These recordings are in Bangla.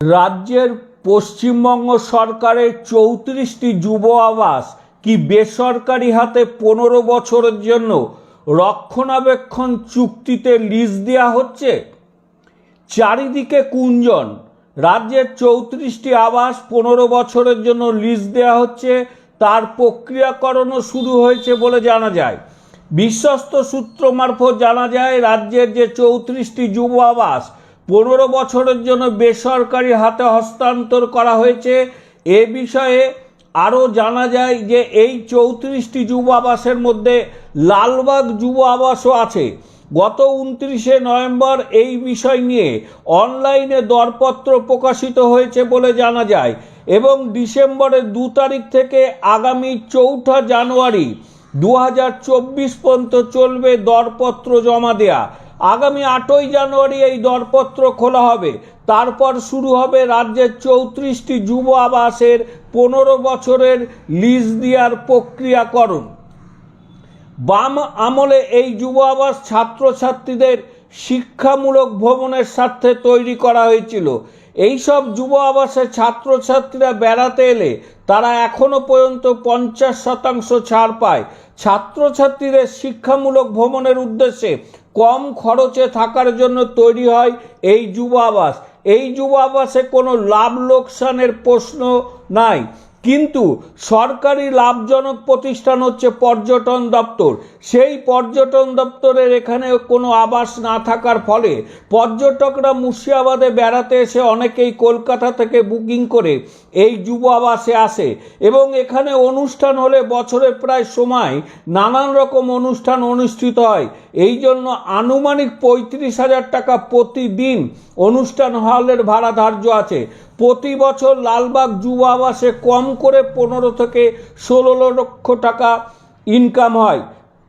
রাজ্যের পশ্চিমবঙ্গ সরকারের চৌত্রিশটি যুব আবাস কি বেসরকারি হাতে পনেরো বছরের জন্য রক্ষণাবেক্ষণ চুক্তিতে লিজ দেওয়া হচ্ছে? চারিদিকে কুঞ্জন। রাজ্যের চৌত্রিশটি আবাস পনেরো বছরের জন্য লিজ দেওয়া হচ্ছে। তার প্রক্রিয়াকরণও শুরু হয়েছে বলে জানা যায়। বিশ্বস্ত সূত্র মারফত জানা যায়, রাজ্যের যে চৌত্রিশটি যুব আবাস পনেরো বছরের জন্য বেসরকারি হাতে হস্তান্তর করা হয়েছে। এ বিষয়ে আরও জানা যায় যে এই চৌত্রিশটি যুব আবাসের মধ্যে লালবাগ যুব আবাসও আছে। গত উনত্রিশে নভেম্বর এই বিষয় নিয়ে অনলাইনে দরপত্র প্রকাশিত হয়েছে বলে জানা যায় এবং ডিসেম্বরের দু তারিখ থেকে আগামী চৌঠা জানুয়ারি দু হাজার চব্বিশ পর্যন্ত চলবে দরপত্র জমা দেয়া। আগামী আটই জানুয়ারি এই দরপত্র খোলা হবে। তারপর শুরু হবে রাজ্যের চৌত্রিশটি যুব আবাসের পনেরো বছরের লিজ দেওয়ার প্রক্রিয়াকরণ। বাম আমলে এই যুব আবাস ছাত্রছাত্রীদের শিক্ষামূলক ভ্রমণের স্বার্থে তৈরি করা হয়েছিল। এইসব যুব আবাসে ছাত্রছাত্রীরা বেড়াতে এলে তারা এখনও পর্যন্ত পঞ্চাশ শতাংশ ছাড় পায়। ছাত্রছাত্রীদের শিক্ষামূলক ভ্রমণের উদ্দেশ্যে কম খরচে থাকার জন্য তৈরি হয় এই যুবাবাস। এই যুবাবাসে কোনো লাভ লোকসানের প্রশ্ন নাই। কিন্তু সরকারি লাভজনক প্রতিষ্ঠান হচ্ছে পর্যটন দপ্তর। সেই পর্যটন দপ্তরের এখানে কোনো আবাস না থাকার ফলে পর্যটকরা মুর্শিদাবাদে বেড়াতে এসে অনেকেই কলকাতা থেকে বুকিং করে এই যুব আবাসে আসে এবং এখানে অনুষ্ঠান হলে বছরে প্রায় সময় নানান রকম অনুষ্ঠান অনুষ্ঠিত হয়। এই জন্য আনুমানিক পঁয়ত্রিশ হাজার টাকা প্রতিদিন অনুষ্ঠান হলের ভাড়া ধার্য আছে। প্রতি বছর লালবাগ যুব আবাসে কম করে পনেরো থেকে ষোলো লক্ষ টাকা ইনকাম হয়।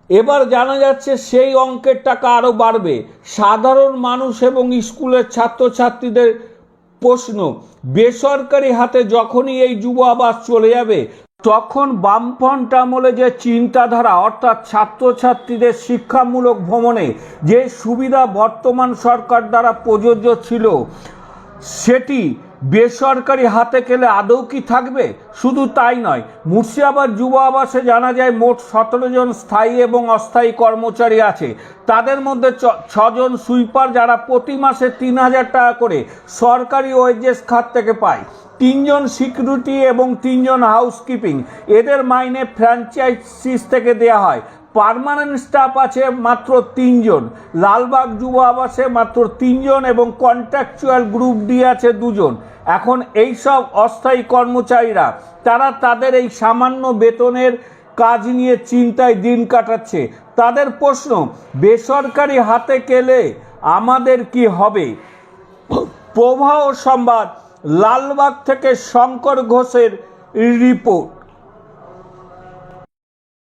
এবার জানা যাচ্ছে সেই অঙ্কের টাকা আরও বাড়বে। সাধারণ মানুষ এবং স্কুলের ছাত্রছাত্রীদের প্রশ্ন, বেসরকারি হাতে যখনই এই যুব আবাস চলে যাবে তখন বামফ্রন্ট আমলে যে চিন্তাধারা, অর্থাৎ ছাত্রছাত্রীদের শিক্ষামূলক ভ্রমণে যে সুবিধা বর্তমান সরকার দ্বারা প্রযোজ্য ছিল, সেটি বেসরকারি হাতে গেলে আদৌ কি থাকবে? শুধু তাই নয়, মুর্শিদাবাদ যুব আবাসে জানা যায় মোট সতেরো জন স্থায়ী এবং অস্থায়ী কর্মচারী আছে। তাদের মধ্যে ছজন সুইপার যারা প্রতি মাসে তিন হাজার টাকা করে সরকারি ওয়েজেস খাত থেকে পায়। তিনজন সিকিউরিটি এবং তিনজন হাউসকিপিং। এদের মাইনে ফ্র্যাঞ্চাইজিস থেকে দেয়া হয়। পার্মানেন্ট স্টাফ আছে মাত্র তিনজন। লালবাগ যুব আবাসে মাত্র তিনজন এবং কন্ট্রাকচুয়াল গ্রুপ ডি আছে দুজন। এখন এই সব অস্থায়ী কর্মচারীরা, তারা তাদের এই সামান্য বেতনের কাজ নিয়ে চিন্তায় দিন কাটাচ্ছে। তাদের প্রশ্ন, বেসরকারি হাতে গেলে আমাদের কি হবে? প্রবাহ সংবাদ লালবাগ থেকে শঙ্কর ঘোষের রিপোর্ট।